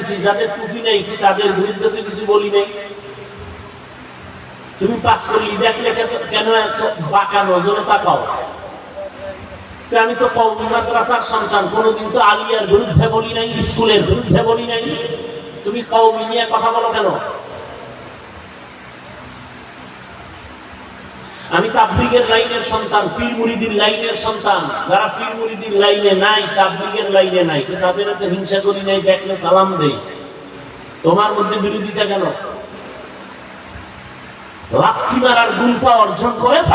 দিছি যাদের টুপি নেই, কি তাদের বিরুদ্ধে তো কিছু বলি নাই? তুমি পাস করলি, দেখলে কেন- এত বাঁকা নজরে তাকাও? আমি তো কম মাদ্রাসার সন্তান, কোনোদিন তো আলিয়ার বিরুদ্ধে বলি নাই, স্কুলের বিরুদ্ধে বলি নাই। তুমি কৌমি নিয়ে কথা বলো কেন? আমি তাবলিগের লাইনের সন্তান, পীর মুরিদির লাইনের সন্তান। যারা পীর মুরিদির লাইনে নাই, তাবলিগের লাইনে নাই তাদের তো হিংসা করি নাই, দেখলে সালাম দেই। তোমার মধ্যে বিরোধিতা কেন? লাথি মারার গুণটা অর্জন করেছ?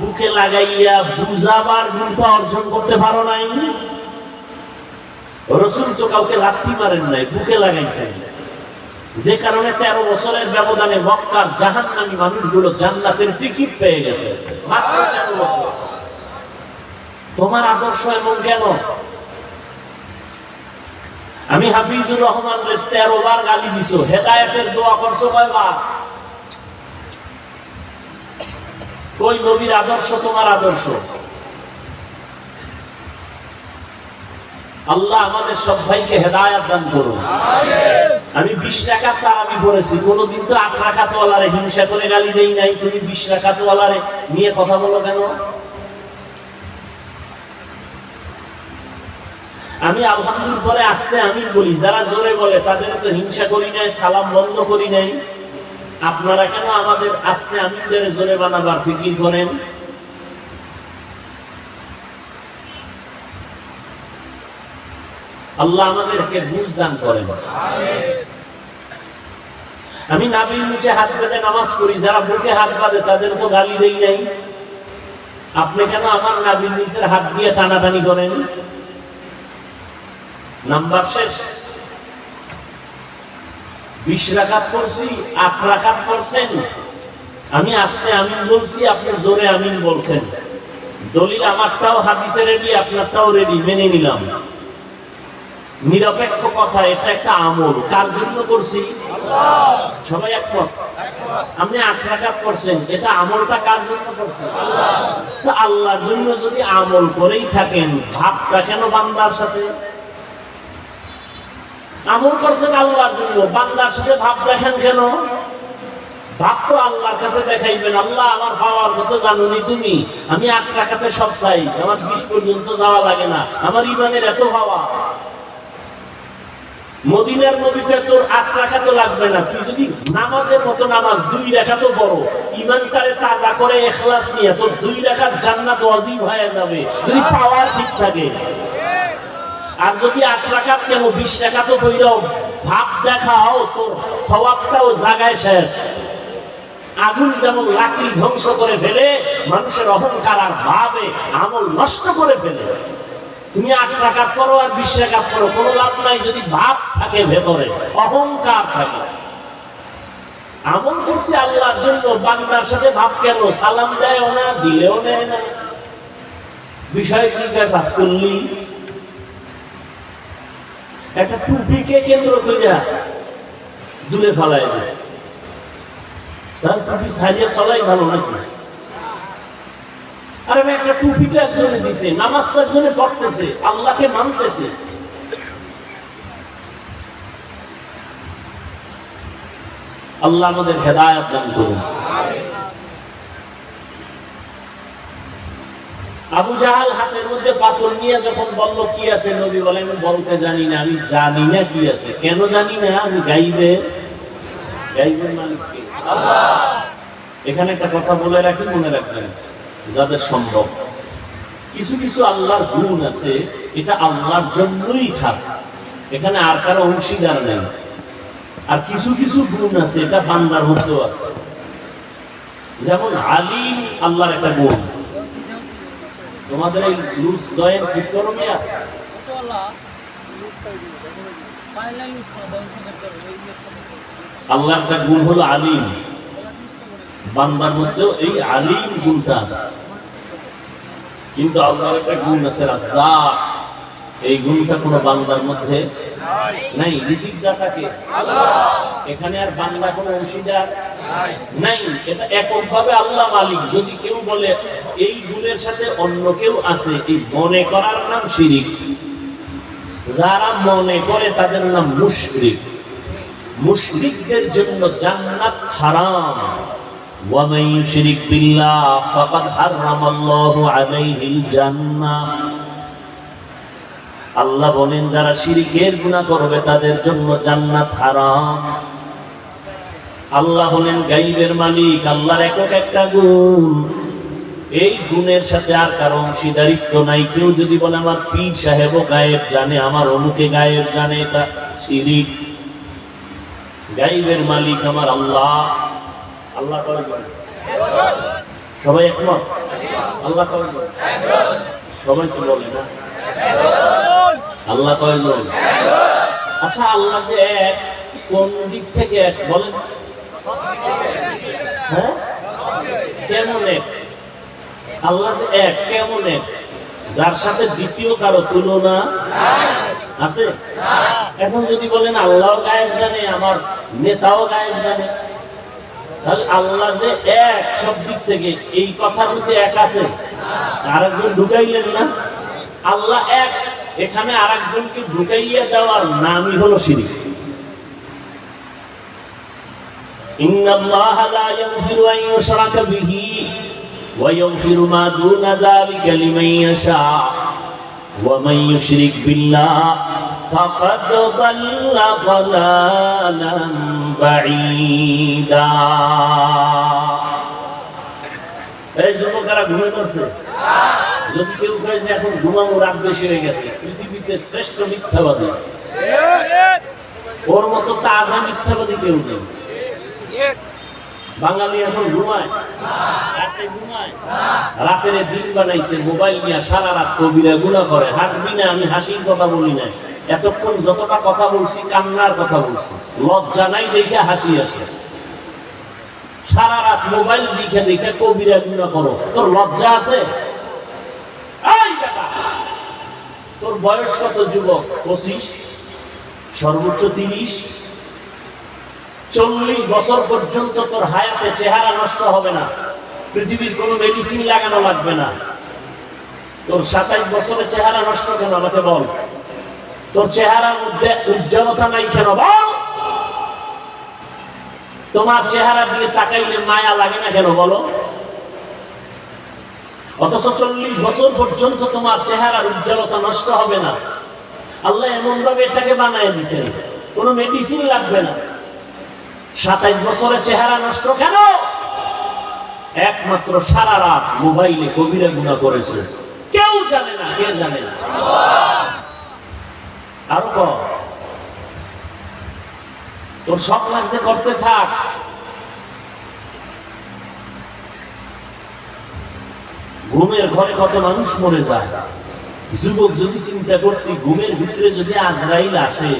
বুকে লাগাইয়া বুঝাবার গুণটা অর্জন করতে পারো নাই? রসুল তো কাউকে লাথি মারেন নাই, বুকে লাগাইছেন। যে কারণে তেরো বছরের ব্যবধানে মক্কার জাহান নামী মানুষগুলো জান্নাতের টিকিট পেয়ে গেছে। তোমার আদর্শ এমন কেন আমি হাফিজুর রহমান তেরো বার গালি দিছো। হেদায়তের দোয়া করছ কয়বার? কই নবীর আদর্শ, তোমার আদর্শ? আল্লাহ আমাদের সব ভাইকে হেদায়াত দান করুন। আমি বিশ টাকা তার আমি পড়েছি, কোনোদিন তো আট রাখাত ওয়ালারে হিংসা করে গালি দেই নাই, তুমি বিশ রাখাত ওয়ালারে নিয়ে কথা বলো কেন? আমি আলহামদুল পরে আসতে আমি বলি, যারা জোরে বলে তাদের তো হিংসা করি নাই, সালাম বন্ধ করি নাই। আপনারা কেন আমাদের আসতে আমিনদের জোরে বানাবার ফিকির করেন? আল্লাহ আমাদেরকে বুঝ দান করেন। আমি নাবির নিচে হাত পেতে নামাজ পড়ি, যারা বুকে হাত বাঁধে তাদের তো গালি দেই নাই। আপনি কেন আমার নাবির নিচের হাত দিয়ে টানাটানি করেন? নাম্বার শেষ। বিশ রাখাত করছি আট রাখাত করছেন আমি আস্তে আমিন বলছি, আপনি জোরে আমিন বলছেন। দলিল আমারটাও হাদিসে রেডি আপনারটাও রেডি মেনে নিলাম। নিরপেক্ষ কথা, এটা একটা আমল। কার জন্য করছি? সবাই একমত? আপনি আট করছেন এটা আমলটা কার জন্য করছেন? তো আল্লাহর জন্য যদি আমল করেই থাকেন, ভাবটা কেন বান্দার সাথে? আমল করছেন আল্লাহর জন্য, বান্দার সাথে ভাব দেখেন কেন? ভাব তো আল্লাহর কাছে দেখাইবেন, আল্লাহ আমার পাওয়ার কত জানুনি তুমি, আমি আট সব চাই, আমার বিশ পর্যন্ত যাওয়া লাগে না, আমার ইমানের এত ভাবা মদিনার নবীতে তোর আট রাখা তো লাগবে না। তুই যদি নামাজের মতো নামাজ, দুই রেখা তো বড়। ইমানটারে তাজা করে এখলাস নিয়ে তোর দুই রেখার জান্নাত অজীব হয়ে যাবে, যদি পাওয়ার ঠিক থাকে। আর যদি আট রাখাত কেন বিশ টাকা তো কইরাও ভাব দেখাও, তোর স্বভাবটাও জাগায় শেষ। আগুন যেমন লাকড়ি ধ্বংস করে ফেলে, মানুষের অহংকার আর ভাবে আমল নষ্ট করে ফেলে। তুমি আট টাকার করো আর বিশ টাকার করো কোনো লাভ নাই যদি ভাব থাকে ভেতরে, অহংকার থাকে। আমল করছি আল্লাহর জন্য, বান্দার সাথে ভাব কেন? সালাম দেয় না, দিলেও নেয় না। বিষয় কি কাজ করলি? একটা টুপিকে কেন্দ্র করিয়া দূরে ফেলাই দিয়েছে তার টুপি সারিয়া চলাই ভালো নাকি? আরে ভাই, একটা টুপিটা একজনে দিছে নামাজটা একজনে পড়তেছে, আল্লাহকে মানতেছে। আল্লাহ আমাদের হেদায়ত দান করুন। আবু জাহাল হাতের মধ্যে পাথর নিয়ে যখন বলল, কি আছে নবী? বলেন বলতে জানি না, আমি জানি না কি আছে। কেন জানি না? আমি গাইবে। গাইবের মালিক কে? এখানে একটা কথা বলে রাখি, মনে রাখবেন। যাদের সম্ভব। কিছু কিছু আল্লাহর গুণ আছে, এটা আল্লাহর জন্যই খাস। এখানে আর কারও অংশীদার নেই। আর কিছু কিছু গুণ আছে, এটা বান্দার মধ্যেও আছে। যেমন আলিম আল্লাহর একটা গুণ। তোমাদের এই লুজ দয়ের ঠিক করো মিয়া আল্লাহর একটা গুণ হলো আলিম। বান্দার মধ্যেও এই আলিম গুণটা আছে। কিন্তু আল্লাহর একটা গুণ আছে, রাজ্জাক। এই গুণটা কোনো বান্দার মধ্যে নাই। রিজিক দাতাকে। এখানে আর বান্দা কোনো অংশীদার নাই। এটা এককভাবে আল্লাহ মালিক। যদি কেউ বলে, এই গুণের সাথে অন্য কেউ আছে, এই মনে করার নাম শিরিক। যারা মনে করে, তাদের নাম মুশরিক। মুশরিকদের জন্য জান্নাত হারাম। ومن يشرك بالله فقد حرم الله عليه الجنة আল্লাহ বলেন যারা শিরিকের গুনাহ করবে তাদের জন্য জান্নাত হারাম আল্লাহ হলেন গাইবের মালিক আল্লাহর একক একটা গুণ এই গুণের সাথে আর কারো অংশীদারিত্ব নাই কেউ যদি বলে আমার পীর সাহেব গায়েব জানে আমার অমুকে গায়েব জানে এটা শিরিক গাইবের মালিক আমার আল্লাহ আল্লাহ? সবাই একমত? আল্লাহ বলে? সবাই তো বলে না? আল্লাহ কয়জন আচ্ছা আল্লাহ যে এক, কোন দিক থেকে এক বলেন? হ্যাঁ? কেমন এক? আল্লাহ যে এক, কেমন এক? যার সাথে দ্বিতীয় কারও তুলনা আছে? এখন যদি বলেন আল্লাহ গায়েব জানে, আমার নেতাও গায়েব জানে। তাহলে আল্লাহ যে এক সব দিক থেকে, এই কথার মধ্যে এক আছে। আর একজন ঢুকাইলেন না? আল্লাহ এক, এখানে আর একজনকে ঢুকাইয়া দেওয়ার নামই হলো শিরিক। ইন্নাল্লাহ লা ইয়াগফিরু আন ইউশরাকা বিহি ওয়া ইয়াগফিরু মা দুনা যালিকা লিমান ইয়াশা ওয়া মান ইউশরিক বিল্লাহ। فقد ضل ضلالا بعيدا এই যুবকেরা ঘুমে করছে যদি কেউ কয়ে যে এখন ঘুমানো রাত বেশি হয়ে গেছে পৃথিবীতে শ্রেষ্ঠ মিথ্যাবাদী ওর মতো তাজা মিথ্যাবাদী কেউ নেই বাঙালি এখন ঘুমায় রাতে ঘুমায় রাতের দিন বানাইছে মোবাইল নিয়ে সারা রাত কবিরা গুণা করে হাসবি না আমি হাসির কথা বলি না এতক্ষণ যতটা কথা বলছি, কান্নার কথা বলছি, লজ্জা নাই দেখে হাসি আসে। সারা রাত মোবাইল দেখে দেখে কবিরা গুণা করো। তোর লজ্জা আছে? তোর বয়স কত যুবক? পঁচিশ? সর্বোচ্চ তিরিশ? চল্লিশ বছর পর্যন্ত তোর হায়াতে চেহারা নষ্ট হবে না। পৃথিবীর কোনো মেডিসিন লাগানো লাগবে না। তোর সাতাইশ বছরে চেহারা নষ্ট কেন? আমাকে বল। তোর চেহারার মধ্যে উজ্জ্বলতা নাই কেন বল? তোমার চেহারা দিয়ে তাকাইলে মায়া লাগে না কেন বলো? অথচ চল্লিশ বছর পর্যন্ত তোমার চেহারার উজ্জ্বলতা নষ্ট হবে না। আল্লাহ এমন ভাবে এটাকে বানায় দিচ্ছেন কোনো মেডিসিন লাগবে না। সাতাইশ বছরে চেহারা নষ্ট কেন? একমাত্র সারা রাত মোবাইলে কবিরা গুণা করেছে। কেউ জানে না, কে জানে না? আরও কম তোর শখ লাগছে করতে থাক। ঘুমের ঘরে কত মানুষ মরে যায়। যুবক যদি চিন্তা করতি ঘুমের ভিতরে যদি আজরাইল আসে,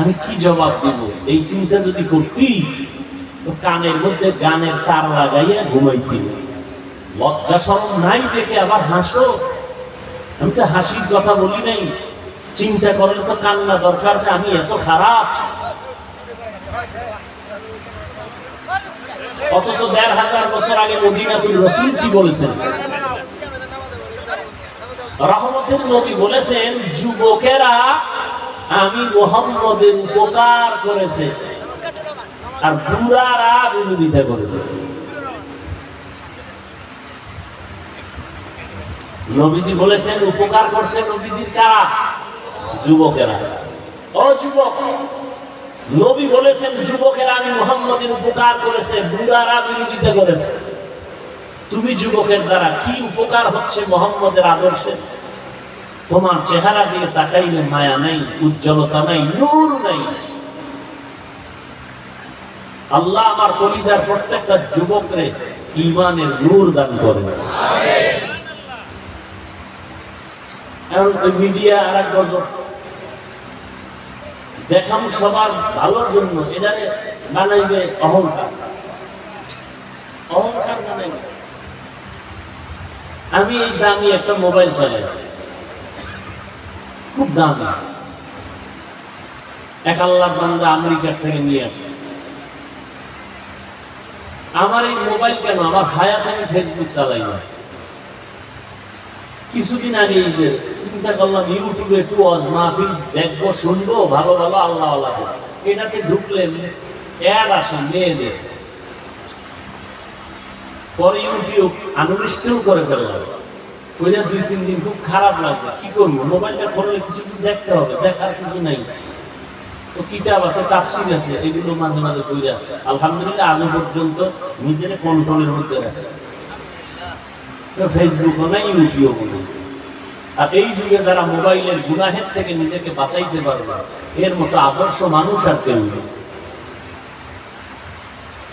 আমি কি জবাব দিব? এই চিন্তা যদি করতি, তো কানের মধ্যে গানের তার লাগাইয়া ঘুমাইতি। লজ্জা সরম নাই দেখে আবার হাসো। আমি তো হাসির কথা বলি নাই। চিন্তা করলে তো কান্না দরকার যে আমি এত খারাপ। অথচ দেড় হাজার বছর আগে মদিনাতুল রসুল কি বলেছেন? রহমতের নবী বলেছেন, যুবকেরা আমি মোহাম্মদের উপকার করেছে আর বুড়ারা বিরোধিতা করেছে। নবীজি বলেছেন, উপকার করছে নবীজির কারা? যুবকেরা। ও যুবক নবী বলেছেন যুবকেরা আমি মোহাম্মদের উপকার করেছে বুড়ারা বিরোধিতা করেছে। তুমি যুবকের দ্বারা কি উপকার হচ্ছে মোহাম্মদের আদর্শে? তোমার চেহারা দিয়ে তাকাইলে মায়া নাই উজ্জ্বলতা নাই নূর নাই। আল্লাহ আমার কলিজার প্রত্যেকটা যুবকরে ইমানের নূর দান করেন। এখন মিডিয়া আর এক গজব দেখাম সবার ভালোর জন্য এটা বানাইবে অহংকার। অহংকার বানাইবে আমি এই দামি একটা মোবাইল চালাই। খুব দামি। এক আল্লাহ বান্দা আমেরিকার থেকে নিয়ে আসে। আমার এই মোবাইল কেন? আমার হায়াত আমি ফেসবুক চালাই না। কিছুদিন আগে যে চিন্তা করলাম, ইউটিউবে একটু ওয়াজ মাহফিল দেখব, শুনব, ভালো ভালো আল্লাহ আল্লাহ এটাতে ঢুকলেন অ্যাড আসে মেয়েদের। পরে ইউটিউব আনলিস্টেও করে ফেললাম। ওইটা দুই, তিন দিন খুব খারাপ লাগছে। কি করব? মোবাইলটা কিছু কিছু দেখতে হবে, দেখার কিছু নাই। তো কিতাব আছে, তাফসির আছে, এগুলো মাঝে মাঝে কইরা, আলহামদুলিল্লাহ, আজও পর্যন্ত নিজের কন্ট্রোলের মধ্যে আছে ফেসবুকও নাই ইউটিউবও নেই আর এই যুগে যারা মোবাইলের গুনাহের থেকে নিজেকে বাঁচাইতে পারবে, এর মতো আদর্শ মানুষ আর কেউ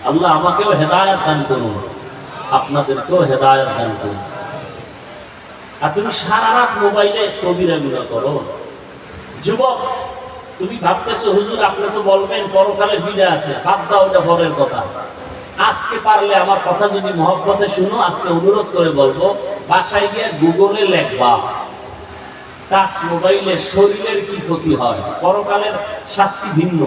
আল্লাহ আমাকেও হেদায়ত দান করুন, আপনাদেরকেও হেদায়ত দান করুন। আর তুমি সারা রাত মোবাইলে কবিরা গুণা করো। যুবক, তুমি ভাবতেছো, হুজুর, আপনি তো বলবেন, পরকালে ফিরে আছে, বাদ দাও এটা পরের কথা। আজকে পারলে আমার কথা যদি মহব্বতে শুনো, আজকে অনুরোধ করে বলব, বাসায় গিয়ে গুগলে লেখবা। টাচ মোবাইলে শরীরের কি ক্ষতি হয়? পরকালের শাস্তি ভিন্ন।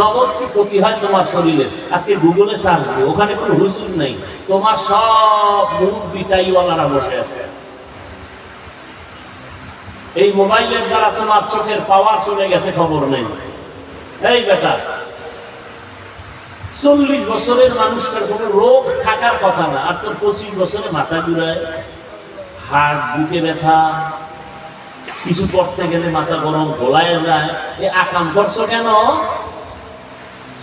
নগদ কি ক্ষতি হয় তোমার শরীরের আজকে গুগলে সার্চ দিও, ওখানে কোনো হুজুর নেই। তোমার সব মুরব্বি টাইওয়ালারা বসে আছে। এই মোবাইলের দ্বারা তোমার চোখের পাওয়ার চলে গেছে, খবর নেই। এই বেটা চল্লিশ বছরের মানুষটার কোনো রোগ থাকার কথা না। আর তোর পঁচিশ বছরে মাথা ঘুরায়, হাড়, বুকে ব্যথা, কিছু করতে গেলে মাথা গরম গোলায় যায়। এ আকাম করছ কেন?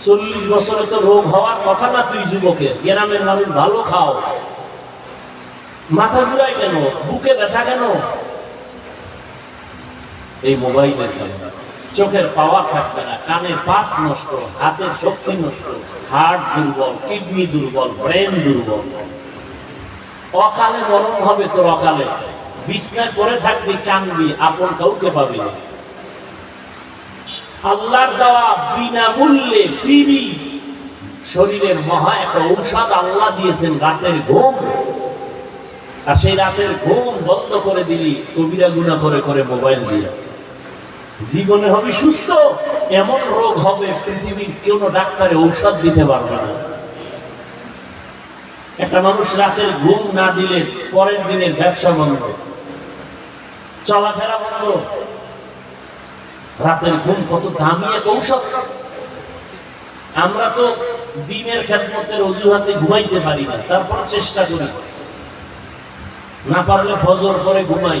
চল্লিশ বছরে তো রোগ হওয়ার কথা না তুই যুবকের। গ্রামের মানুষ ভালো খাও। মাথা ঘুরায় কেন? বুকে ব্যথা কেন? এই মোবাইলের কারণে। চোখের পাওয়ার থাকবে না। কানের পাস নষ্ট, হাতের শক্তি নষ্ট হার্ট দুর্বল, কিডনি দুর্বল, ব্রেন দুর্বল। অকালে মরণ হবে তোর অকালে। বিছনায় পড়ে থাকবি, কানবি, আপন কাউকে পাবি আল্লাহর দেওয়া বিনামূল্যে ফ্রি। শরীরের মহা একটা ঔষধ আল্লাহ দিয়েছেন, রাতের ঘুম। আর সেই রাতের ঘুম বন্ধ করে দিলি, কবিরা গুণা করে করে মোবাইল দিয়ে। জীবনে হবে সুস্থ, এমন রোগ হবে পৃথিবীর কোন ডাক্তারে ঔষধ দিতে পারবে না। একটা মানুষ রাতের ঘুম না দিলে পরের দিনের ব্যবসা বন্ধ। চলাফেরা বন্ধ। রাতের ঘুম কত দামি এক ঔষধ। আমরা তো দিনের খেদমতের অজুহাতে ঘুমাইতে পারি না তারপর চেষ্টা করি। না পারলে ফজর পরে ঘুমাই।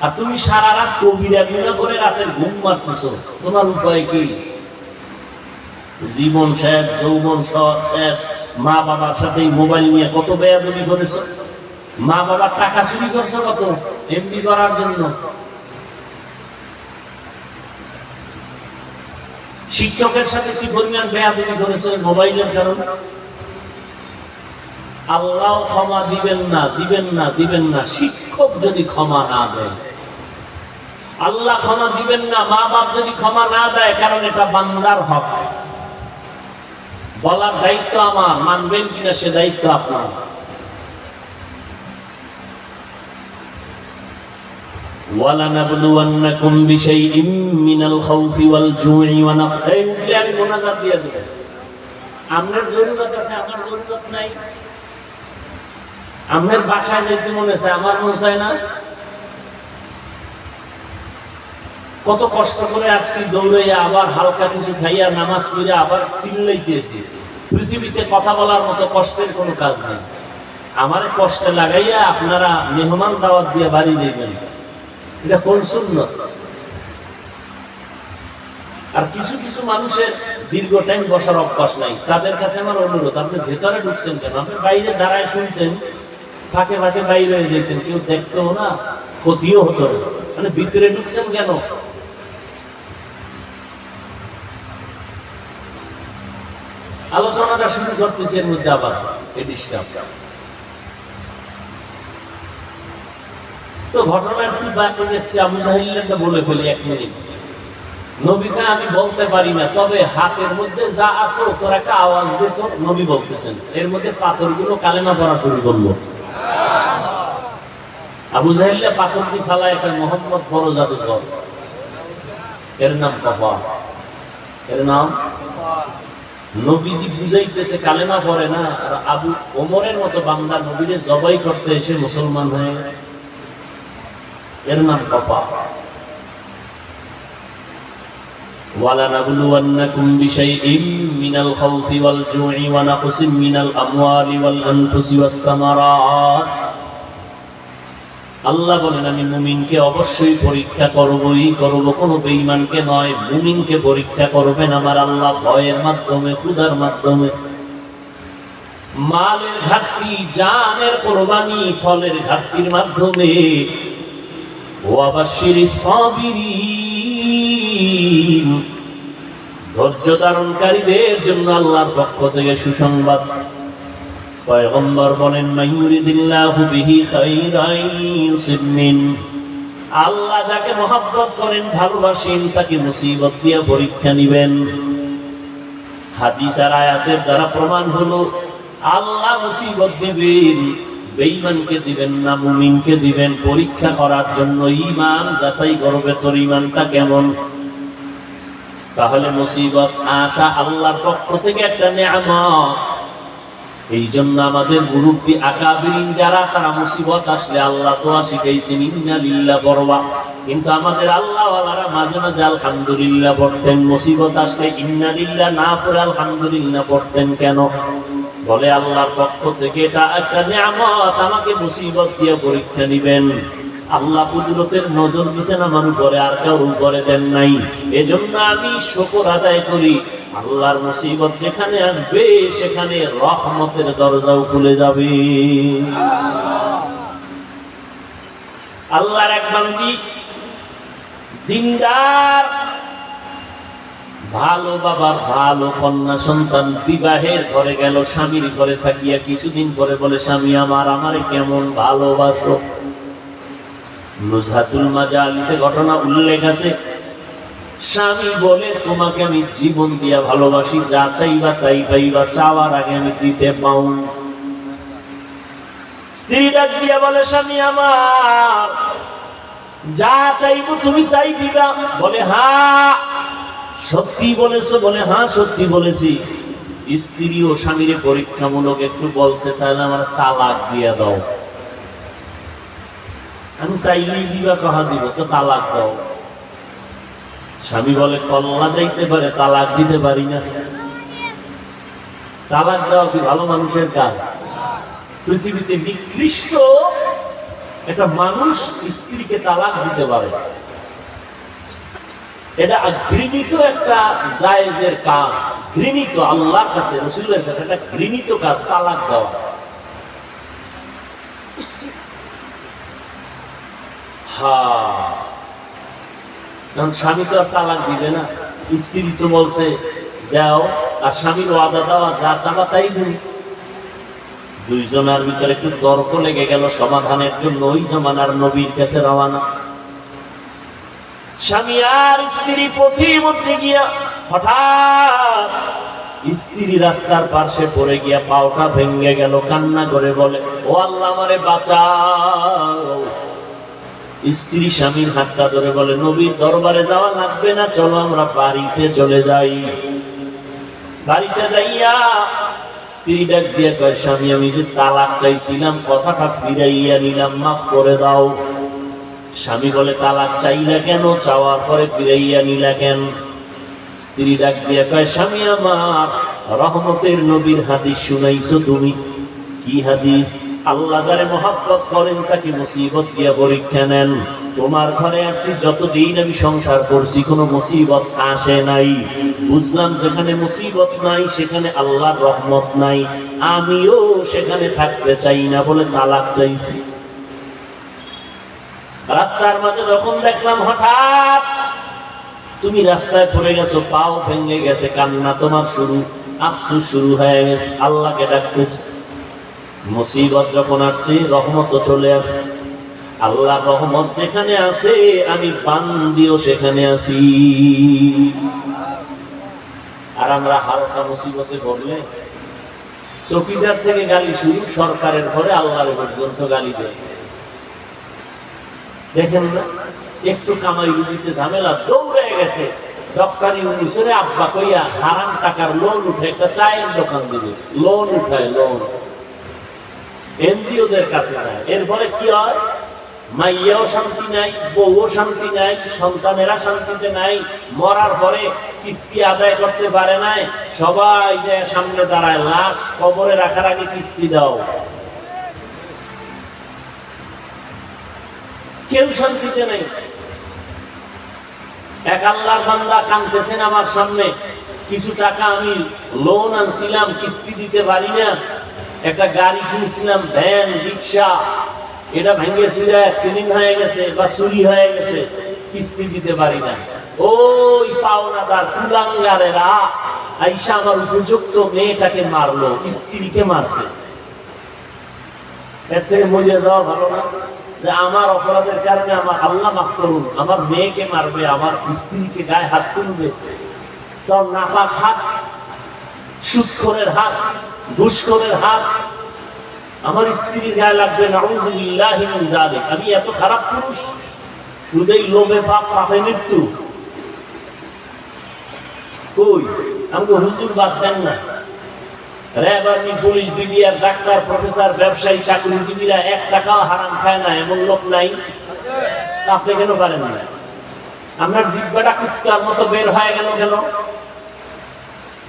আর তুমি সারা রাত কবিরা বিনা করে রাতের ঘুম মারতেছ, তোমার উপায় কি? জীবন শেষ, যৌবন শেষ, মা বাবার সাথে মোবাইল নিয়ে কত বেয়াদবি করেছ? মা বাবার টাকা চুরি করছ কত? এমনি করার জন্য। শিক্ষকের সাথে কি পরিমাণ বেয়াদবি করেছে মোবাইলের কারণে? আল্লাহ ক্ষমা দিবেন না দিবেন না দিবেন না। শিক্ষক যদি ক্ষমা না দেয় আল্লাহ ক্ষমা দিবেন না মা বাপ যদি ক্ষমা না দেয়, কারণ এটা বান্দার হক। বলার দায়িত্ব আমার, মানবেন কিনা সে দায়িত্ব আপনার। আমি আপনার জরুরত আছে জরুরত নাই। আপনার মনে আছে আমার মনে চায় না। কত কষ্ট করে আসছি, দৌড়াইয়া আবার হালকা কিছু খাইয়া নামাজ পড়ে আবার চিল্লাইতেছি। পৃথিবীতে কথা বলার মতো কষ্টের কোনো কাজ নেই। আমার কষ্টে লাগাইয়া আপনারা মেহমান দাওয়াত দিয়ে বাড়ি যাইবেন। এটা কোন সুন্নত? আর কিছু কিছু মানুষের দীর্ঘ টাইম বসার অভ্যাস নাই। তাদের কাছে আমার অনুরোধ, আপনি ভেতরে ঢুকছেন কেন? আপনি বাইরে দাঁড়ায় শুনতেন, ফাঁকে ফাঁকে বাইরে যেতেন, কেউ দেখতো না, ক্ষতিও হতো না। মানে ভিতরে ঢুকছেন কেন? আলোচনাটা শুরু করতেছি এর মধ্যে আবার ডিস্টার্ব তো ঘটনাটি বাকি দেখছি, আবু জাহিল্লাটা বলে ফেলি এক মিনিট। নবীকে আমি বলতে পারি না, তবে হাতের মধ্যে যা আসো তোর একটা আওয়াজ দিত নবী বলতেছেন। এর মধ্যে পাথরগুলো কালেমা পড়া শুরু করল। আবু জাহিল্লা পাথর দিয়ে একটা মোহাম্মদ বড় জাদুঘর। এর নাম কপা এর নাম? নবীজি বুঝাইতেছে কালেমা পড়ে না আর আবু ওমরের মতো বান্দা নবীরে জবাই করতে এসে মুসলমান হয়ে এর নাম কপা ولنبلونكم بشيء من الخوف والجوع ونقص من الأموال والأنفس والثمرات আল্লাহ বলেন, আমি মুমিনকে অবশ্যই পরীক্ষা করবই, করব কোনো বেঈমানকে নয়, মুমিনকে পরীক্ষা করবেন আমার আল্লাহ ভয়ের মাধ্যমে, ক্ষুধার মাধ্যমে। মালের ঘাটতি, জানের কোরবানি ফলের ঘাটতির মাধ্যমে। ওয়াবাশির সাবিরিন। ধৈর্য ধারণকারীদের জন্য আল্লাহর পক্ষ থেকে সুসংবাদ। পয়গম্বর বলেন বিহি আল্লাহ যাকে মহাব্বত করেন, ভালোবাসেন, তাকে মুসিবত দিয়ে পরীক্ষা নিবেন। হাদিস আর আয়াতের দ্বারা প্রমাণ হলো, আল্লাহ মুসিবত দিবেন দিবেন না, মুমিনকে দিবেন। পরীক্ষা করার জন্য ঈমান যাচাই করবে তোর ঈমানটা কেমন? তাহলে মুসিবত আসা আল্লাহর পক্ষ থেকে একটা নেয়ামত। এই জন্য আমাদের মুরব্বী আকাবিরিন যারা, তারা মুসিবত আসলে আল্লাহ দোয়া শিখাইছেন, ইন্না লিল্লাহ বরবা কিন্তু আমাদের আল্লাহ ওয়ালারা মাঝে মাঝে আলহামদুলিল্লাহ পড়তেন, মুসিবত আসলে ইন্না লিল্লাহ না পড়ে আলহামদুলিল্লাহ পড়তেন কেন? বলে আল্লাহর পক্ষ থেকে, এটা একটা নিয়ামত, আমাকে মুসিবত দিয়ে পরীক্ষা নিবেন। আল্লাহ কুদরতের নজর দিছেন আমার উপরে, আর কারোর উপরে দেন নাই। এজন্য আমি শকর আদায় করি। আল্লাহর মুসিবত যেখানে আসবে, সেখানে রহমতের দরজাও খুলে যাবে। আল্লাহর এক বান্দি দিনদার, ভালো বাবার ভালো কন্যা সন্তান বিবাহের ঘরে গেল, স্বামীর ঘরে থাকিয়া কিছুদিন পরে বলে, স্বামী আমার আমার কেমন ভালোবাসো? নুজহাতুল মাজালিসে ঘটনা উল্লেখ আছে। স্বামী বলে, তোমাকে আমি জীবন দিয়া ভালোবাসি, যা চাইবা তাই পাইবা, চাওয়ার আগে আমি দিতে পাও স্ত্রী ডাক দিয়া বলে, স্বামী আমার, যা চাইব তুমি তাই দিবা। বলে হ্যাঁ সত্যি বলেছ। বলে হ্যাঁ সত্যি বলেছি। স্ত্রী ও স্বামীর পরীক্ষামূলক একটু বলছে, তাহলে আমার তালাক দিয়া দাও। আমি চাইলেই দিবা, কাহা দিব? তো তালাক দাও। স্বামী বলে কল্লা যাইতে পারে, তালাক দিতে পারি না। তালাক দেওয়া কি ভালো মানুষের কাজ? পৃথিবীতে নিকৃষ্ট একটা মানুষ স্ত্রীকে তালাক দিতে পারে। এটা ঘৃণিত একটা জায়েজের কাজ। ঘৃণিত আল্লাহর কাছে, রসুলের কাছে একটা ঘৃণিত কাজ, তালাক দেওয়া। হা কারণ স্বামী তো আর তালাক দিবে না। স্ত্রী তো বলছে, দাও। আর স্বামীর ওয়াদা দেওয়া যা চাবা তাই দিন। দুইজনের ভিতরে একটু তর্ক লেগে গেল সমাধানের জন্য, ওই জমানার নবীর কাছে রওয়ানা স্বামী আর স্ত্রী পথি মধ্যে গিয়া হঠাৎ স্ত্রী রাস্তার পাশে পড়ে গিয়া পাওটা ভেঙে গেল, কান্না করে বলে, ও আল্লাহ আমারে বাঁচাও। স্ত্রী স্বামীর হাতটা ধরে বলে, নবীর দরবারে যাওয়া লাগবে না, চলো আমরা বাড়িতে চলে যাই। বাড়িতে যাইয়া স্ত্রী ডাক দিয়ে কয়, স্বামী, আমি যে তালাক চাইছিলাম, কথাটা ফিরাইয়া নিলাম, মাফ করে দাও। স্বামী বলে, তালাক চাইলা কেন? চাওয়ার পরে ফিরাইয়া নিলা কেন? স্ত্রী ডাক দিয়ে কয়, স্বামী, আমার রহমতের নবীর হাদিস শুনাইছো তুমি? কি হাদিস? আল্লাহ যারে মহাব্বত করেন, তাকে মুসিবত দিয়া পরীক্ষা নেন। তোমার ঘরে আসছি যতদিন আমি সংসার করছি, কোনো মুসিবত আসে নাই। বুঝলাম যেখানে মুসিবত নাই, সেখানে আল্লাহর রহমত নাই। আমিও সেখানে থাকতে চাই না বলে তালাক চাইছি। রাস্তার মাঝে যখন দেখলাম হঠাৎ তুমি রাস্তায় পড়ে গেছো, পাও ভেঙে গেছে, কান্না তোমার শুরু, আফসুস শুরু হয়ে গেছে, আল্লাহকে ডাকতেছে। মুসিবত যখন আসছে, রহমত তো চলে আসছে। আল্লাহর রহমত যেখানে আছে, আমি বান্দিও সেখানে আছি। আর আমরা হালকা মুসিবতে পড়লে, চকিদার থেকে গালি শুরু সরকারের ঘরে আল্লাহর পর্যন্ত গালি দেয়। দেখেন না, একটু কামাই রুজিতে ঝামেলা দৌড়ে গেছে। ডক্টর ইউনুসের আব্বা কইয়া হারাম টাকার লোন উঠে একটা চায়ের দোকান দিবে। লোন উঠায় লোন এনজিওদের কাছে যায়। এরপরে কি হয়? মাইয়াও শান্তি নাই, বউও শান্তি নাই, সন্তানেরা শান্তিতে নাই, মরার পরে কিস্তি আদায় করতে পারে নাই, সবাই যে সামনে দাঁড়ায়, লাশ কবরে রাখার আগে কিস্তি দাও। কেউ শান্তিতে নেই। এক আল্লাহর বান্দা কানতেছেন আমার সামনে, কিছু টাকা আমি লোন আনছিলাম, কিস্তি দিতে পারি না একটা গাড়ি কিনেছিলাম, ভ্যান, রিক্সা। এটা ভেঙে চুরে অ্যাক্সিডেন্ট হয়ে গেছে বা চুরি হয়ে গেছে, কিস্তি দিতে পারি না। ওই পাওনাদার কুলাঙ্গারেরা আইসা আমার উপযুক্ত মেয়েটাকে মারলো, স্ত্রীকে মারছে। এর থেকে মরিয়া যাওয়া ভালো না যে আমার অপরাধের কারণে আমার আল্লাহ মাফ করুন, আমার মেয়েকে মারবে, আমার স্ত্রীকে গায়ে হাত তুলবে। তোর নাপাক হাত, সুৎখরের হাত দুষ্করের হাত। আমার স্ত্রীর গায়ে লাগবে আমি এত খারাপ পুরুষ শুধুই লোভে পাপ, পাপে মৃত্যু। কই? আমাকে হুজুর বাদ দেন না। RAB army, police, BDR, doctor, professor, ব্যবসায়ী, চাকরিজীবীরা এক টাকাও হারাম খায় না, এমন লোক নাই। আপনি কেন পারেন না? আপনার জিব্বাটা কুত্তার মতো বের হয়ে গেল কেন?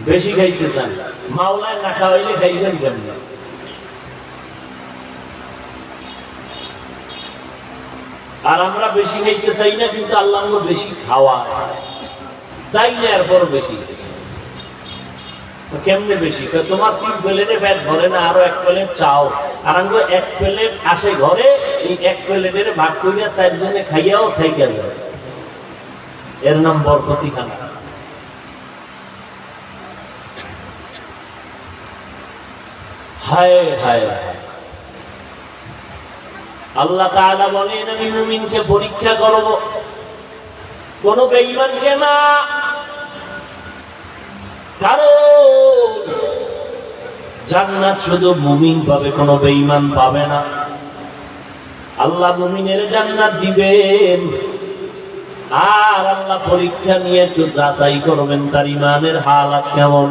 বেশি খাইতে চান মাওলায় না খাওয়াইলে খাইবেন কেমন? আর আমরা বেশি খাইতে চাই না, কিন্তু আল্লাহ আমাকে বেশি খাওয়া চাই না এরপর বেশি কেমনে বেশি? তোমার তিন প্লেটে পেট ভরে না, আরও এক প্লেট চাও। আর আমি এক প্লেট আসে ঘরে, এই এক প্লেটের ভাগ করিয়া চারজনে খাইয়াও খাইয়া যায়। এর নাম বরকতি খানা হায় হায় আল্লাহ বলেন, আমি মুমিনকে পরীক্ষা করব। কোন বেঈমানকে না। কারণ জান্নাত শুধু মুমিন পাবে, কোনো বেঈমান পাবে না। আল্লাহ মুমিনের জান্নাত দিবেন। আর আল্লাহ পরীক্ষা নিয়ে একটু যাচাই করবেন, তার ইমানের হালাত কেমন?